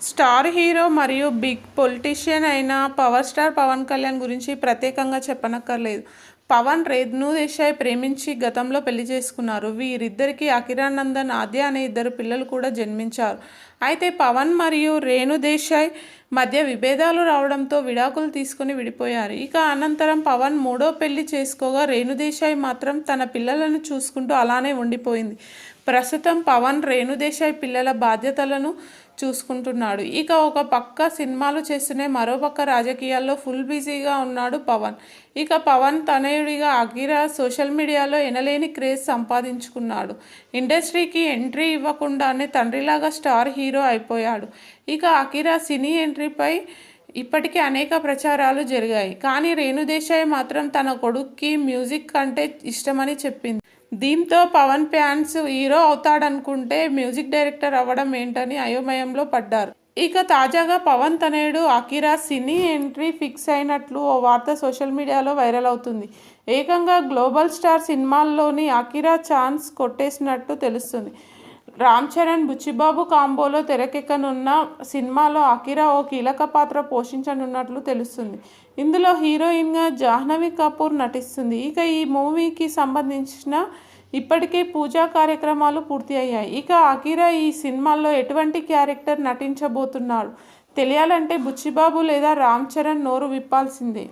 Star hero మరియు big politician అయిన power star Pawan Kalyan గురించి ప్రత్యేకంగా చెప్పనక్కర్లేదు. పవన్ రేణు దేశాయ్ ప్రేమించి గతంలో పెళ్ళి చేసుకున్నారు. వీరిద్దరికీ అఖిరానందన్ ఆద్య అనే ఇద్దరు పిల్లలు కూడా జన్మించారు. అయితే పవన్ మరియు రేణు దేశాయ్ మధ్య విభేదాలు రావడంతో విడాకులు తీసుకుని విడిపోయారు. ఇక అనంతరం పవన్ మూడో పెళ్ళి చేసుకోగా రేణు దేశాయ్ మాత్రం తన పిల్లలను చూసుకుంటూ అలానే ఉండిపోయింది. ప్రస్తుతం పవన్ రేణుదేశాయ్ పిల్లల బాధ్యతలను చూసుకుంటున్నాడు. ఇక ఒక పక్క సినిమాలు చేస్తూనే మరో పక్క రాజకీయాల్లో ఫుల్ బిజీగా ఉన్నాడు పవన్. ఇక పవన్ తనయుడిగా అగిరా సోషల్ మీడియాలో ఎనలేని క్రేజ్ సంపాదించుకున్నాడు. ఇండస్ట్రీకి ఎంట్రీ ఇవ్వకుండానే తండ్రిలాగా స్టార్ హీరో అయిపోయాడు. ఇక అకిరా సినీ ఎంట్రీపై ఇప్పటికే అనేక ప్రచారాలు జరిగాయి. కానీ రేణుదేశాయ్ మాత్రం తన కొడుక్కి మ్యూజిక్ అంటే ఇష్టమని చెప్పింది. దీంతో పవన్ ఫ్యాన్స్ హీరో అవుతాడనుకుంటే మ్యూజిక్ డైరెక్టర్ అవ్వడం ఏంటని అయోమయంలో పడ్డారు. ఇక తాజాగా పవన్ తనేడు అకిరా సినీ ఎంట్రీ ఫిక్స్ అయినట్లు ఓ వార్త సోషల్ మీడియాలో వైరల్ అవుతుంది. ఏకంగా గ్లోబల్ స్టార్ సినిమాల్లోని అకిరా ఛాన్స్ కొట్టేసినట్టు తెలుస్తుంది. రామ్ చరణ్ బుచ్చిబాబు కాంబోలో తెరకెక్కనున్న సినిమాలో అకిరా ఓ కీలక పాత్ర పోషించనున్నట్లు తెలుస్తుంది. ఇందులో హీరోయిన్గా జాహ్నవి కపూర్ నటిస్తుంది. ఇక ఈ మూవీకి సంబంధించిన ఇప్పటికే పూజా కార్యక్రమాలు పూర్తి అయ్యాయి ఇక అకిరా ఈ సినిమాల్లో ఎటువంటి క్యారెక్టర్ నటించబోతున్నాడు తెలియాలంటే బుచ్చిబాబు లేదా రామ్ చరణ్ నోరు విప్పాల్సిందే.